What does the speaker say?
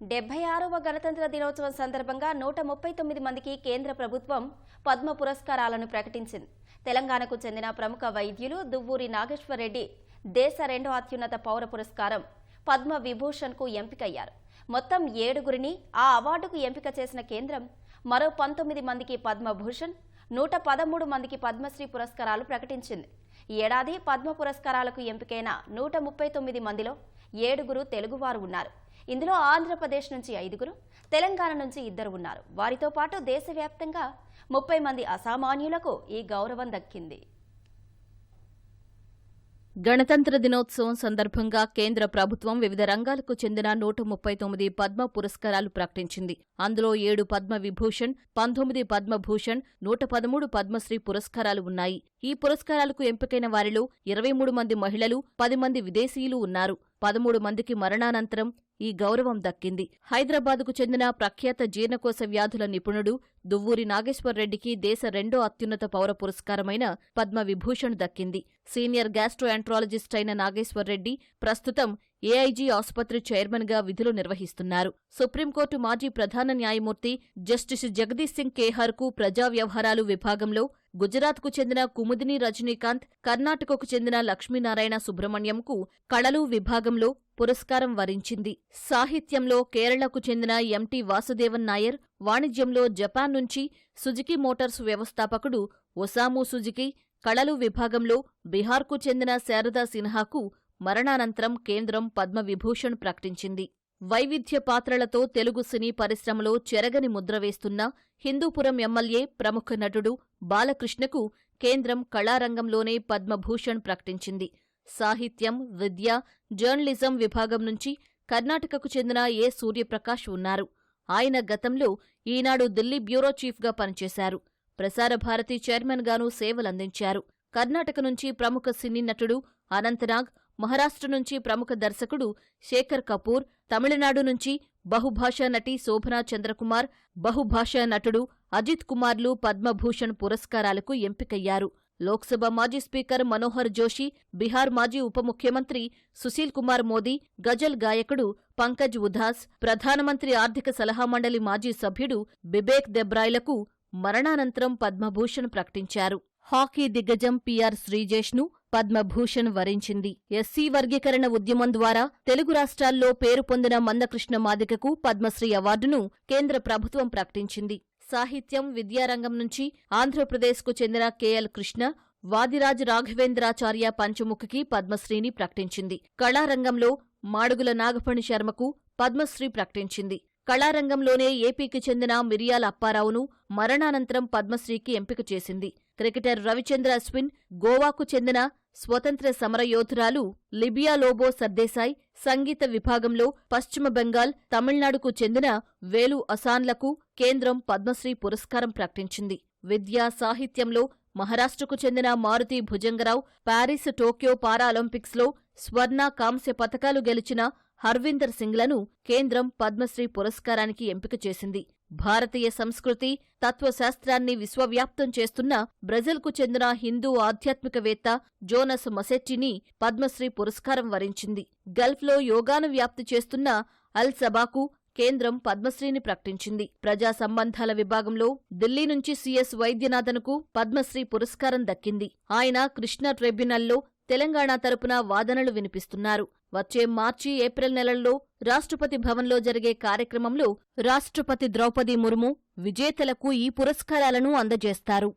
డెబ్బై ఆరవ గణతంత్ర దినోత్సవం సందర్భంగా నూట ముప్పై తొమ్మిది మందికి కేంద్ర ప్రభుత్వం పద్మ పురస్కారాలను ప్రకటించింది. తెలంగాణకు చెందిన ప్రముఖ వైద్యులు దువ్వూరి నాగేశ్వరరెడ్డి దేశ రెండో అత్యున్నత పౌర పురస్కారం పద్మ విభూషణ్కు ఎంపికయ్యారు. మొత్తం ఏడుగురిని ఆ అవార్డుకు ఎంపిక చేసిన కేంద్రం మరో పంతొమ్మిది మందికి పద్మభూషణ్ నూట పదమూడు మందికి పద్మశ్రీ పురస్కారాలు ప్రకటించింది. ఈ ఏడాది పద్మ పురస్కారాలకు ఎంపికైన నూట ముప్పై తొమ్మిది మందిలో ఏడుగురు తెలుగువారు ఉన్నారు. ఇందులో ఆంధ్రప్రదేశ్ నుంచి ఐదుగురు తెలంగాణ నుంచి ఇద్దరు ఉన్నారు. వారితో పాటు దేశవ్యాప్తంగా ముప్పై మంది అసామాన్యులకు ఈ గౌరవం దక్కింది. గణతంత్ర దినోత్సవం సందర్భంగా కేంద్ర ప్రభుత్వం వివిధ రంగాలకు చెందిన నూట ముప్పై తొమ్మిది పద్మ పురస్కారాలు ప్రకటించింది. అందులో ఏడు పద్మ విభూషణ్ పంతొమ్మిది పద్మభూషణ్ నూట పదమూడు పద్మశ్రీ పురస్కారాలు ఉన్నాయి. ఈ పురస్కారాలకు ఎంపికైన వారిలో ఇరవై మూడు మంది మహిళలు పది మంది విదేశీయులు ఉన్నారు. పదమూడు మందికి మరణానంతరం ఈ గౌరవం దక్కింది. హైదరాబాద్కు చెందిన ప్రఖ్యాత జీర్ణకోశ వ్యాధుల నిపుణుడు దువ్వూరి నాగేశ్వరరెడ్డికి దేశ రెండో అత్యున్నత పౌర పురస్కారమైన పద్మ విభూషణ్ దక్కింది. సీనియర్ గ్యాస్ట్రోఎంట్రాలజిస్ట్ అయిన నాగేశ్వరరెడ్డి ప్రస్తుతం ఏఐజీ ఆసుపత్రి చైర్మన్గా విధులు నిర్వహిస్తున్నారు. సుప్రీంకోర్టు మాజీ ప్రధాన న్యాయమూర్తి జస్టిస్ జగదీష్ సింగ్ కేహార్కు ప్రజా వ్యవహారాలు విభాగంలో గుజరాత్కు చెందిన కుముదిని రజనీకాంత్ కర్ణాటకకు చెందిన లక్ష్మీనారాయణ సుబ్రహ్మణ్యంకు కళలు విభాగంలో పురస్కారం వరించింది. సాహిత్యంలో కేరళకు చెందిన ఎంటి వాసుదేవన్ నాయర్ వాణిజ్యంలో జపాన్ నుంచి సుజుకి మోటార్స్ వ్యవస్థాపకుడు ఒసాము సుజుకి కళలు విభాగంలో బీహార్కు చెందిన శారదా సిన్హాకు మరణానంతరం కేంద్రం పద్మవిభూషణ్ ప్రకటించింది. వైవిధ్య పాత్రలతో తెలుగు సినీ పరిశ్రమలో చెరగని ముద్ర వేస్తున్న హిందూపురం ఎమ్మెల్యే ప్రముఖ నటుడు బాలకృష్ణకు కేంద్రం కళారంగంలోనే పద్మభూషణ్ ప్రకటించింది. సాహిత్యం విద్య జర్నలిజం విభాగం నుంచి కర్ణాటకకు చెందిన ఏ సూర్యప్రకాష్ ఉన్నారు. ఆయన గతంలో ఈనాడు ఢిల్లీ బ్యూరో చీఫ్గా పనిచేశారు. ప్రసార భారతి చైర్మన్గానూ సేవలందించారు. కర్ణాటక నుంచి ప్రముఖ సినీ నటుడు అనంతనాగ్ మహారాష్ట్ర నుంచి ప్రముఖ దర్శకుడు శేఖర్ కపూర్ తమిళనాడు నుంచి బహుభాషా నటి శోభనా చంద్రకుమార్ బహుభాషా నటుడు అజిత్ కుమార్లు పద్మభూషణ్ పురస్కారాలకు ఎంపికయ్యారు. లోక్సభ మాజీ స్పీకర్ మనోహర్ జోషి బీహార్ మాజీ ఉప ముఖ్యమంత్రి సుశీల్ కుమార్ మోదీ గజల్ గాయకుడు పంకజ్ ఉధాస్ ప్రధానమంత్రి ఆర్థిక సలహా మండలి మాజీ సభ్యుడు బిబేక్ దెబ్రాయ్లకు మరణానంతరం పద్మభూషణ్ ప్రకటించారు. హాకీ దిగ్గజం పిఆర్ శ్రీజేష్ను పద్మభూషణ్ వరించింది. ఎస్సీ వర్గీకరణ ఉద్యమం ద్వారా తెలుగు రాష్ట్రాల్లో పేరు పొందిన మందకృష్ణ మాదికకు పద్మశ్రీ అవార్డును కేంద్ర ప్రభుత్వం ప్రకటించింది. సాహిత్యం విద్యారంగం నుంచి ఆంధ్రప్రదేశ్కు చెందిన కెఎల్ కృష్ణ వాదిరాజ్ రాఘవేంద్రాచార్య పంచముఖికి పద్మశ్రీని ప్రకటించింది. కళారంగంలో మాడుగుల నాగఫణి శర్మకు పద్మశ్రీ ప్రకటించింది. కళారంగంలోనే ఏపీకి చెందిన మిరియాల అప్పారావును మరణానంతరం పద్మశ్రీకి ఎంపిక చేసింది. క్రికెటర్ రవిచంద్ర అశ్విన్ గోవాకు చెందిన స్వతంత్ర సమరయోధురాలు లిబియా లోబో సర్దేశాయ్ సంగీత విభాగంలో పశ్చిమ బెంగాల్ తమిళనాడుకు చెందిన వేలు అసాన్లకు కేంద్రం పద్మశ్రీ పురస్కారం ప్రకటించింది. విద్యా సాహిత్యంలో మహారాష్ట్రకు చెందిన మారుతి భుజంగరావు ప్యారిస్ టోక్యో పారాలింపిక్స్లో స్వర్ణ కాంస్య పతకాలు గెలిచిన హర్విందర్ సింగ్లను కేంద్రం పద్మశ్రీ పురస్కారానికి ఎంపిక చేసింది. భారతీయ సంస్కృతి తత్వశాస్త్రాన్ని విశ్వవ్యాప్తం చేస్తున్న బ్రెజిల్కు చెందిన హిందూ ఆధ్యాత్మికవేత్త జోనస్ మసెట్టిని పద్మశ్రీ పురస్కారం వరించింది. గల్ఫ్లో యోగాను వ్యాప్తి చేస్తున్న అల్ సబాకు కేంద్రం పద్మశ్రీని ప్రకటించింది. ప్రజా సంబంధాల విభాగంలో ఢిల్లీ నుంచి సిఎస్ వైద్యనాథన్కు పద్మశ్రీ పురస్కారం దక్కింది. ఆయన కృష్ణా ట్రిబ్యునల్లో తెలంగాణ తరపున వాదనలు వినిపిస్తున్నారు. వచ్చే మార్చి ఏప్రిల్ నెలల్లో రాష్ట్రపతి భవన్లో జరిగే కార్యక్రమంలో రాష్ట్రపతి ద్రౌపది ముర్ము విజేతలకు ఈ పురస్కారాలను అందజేస్తారు.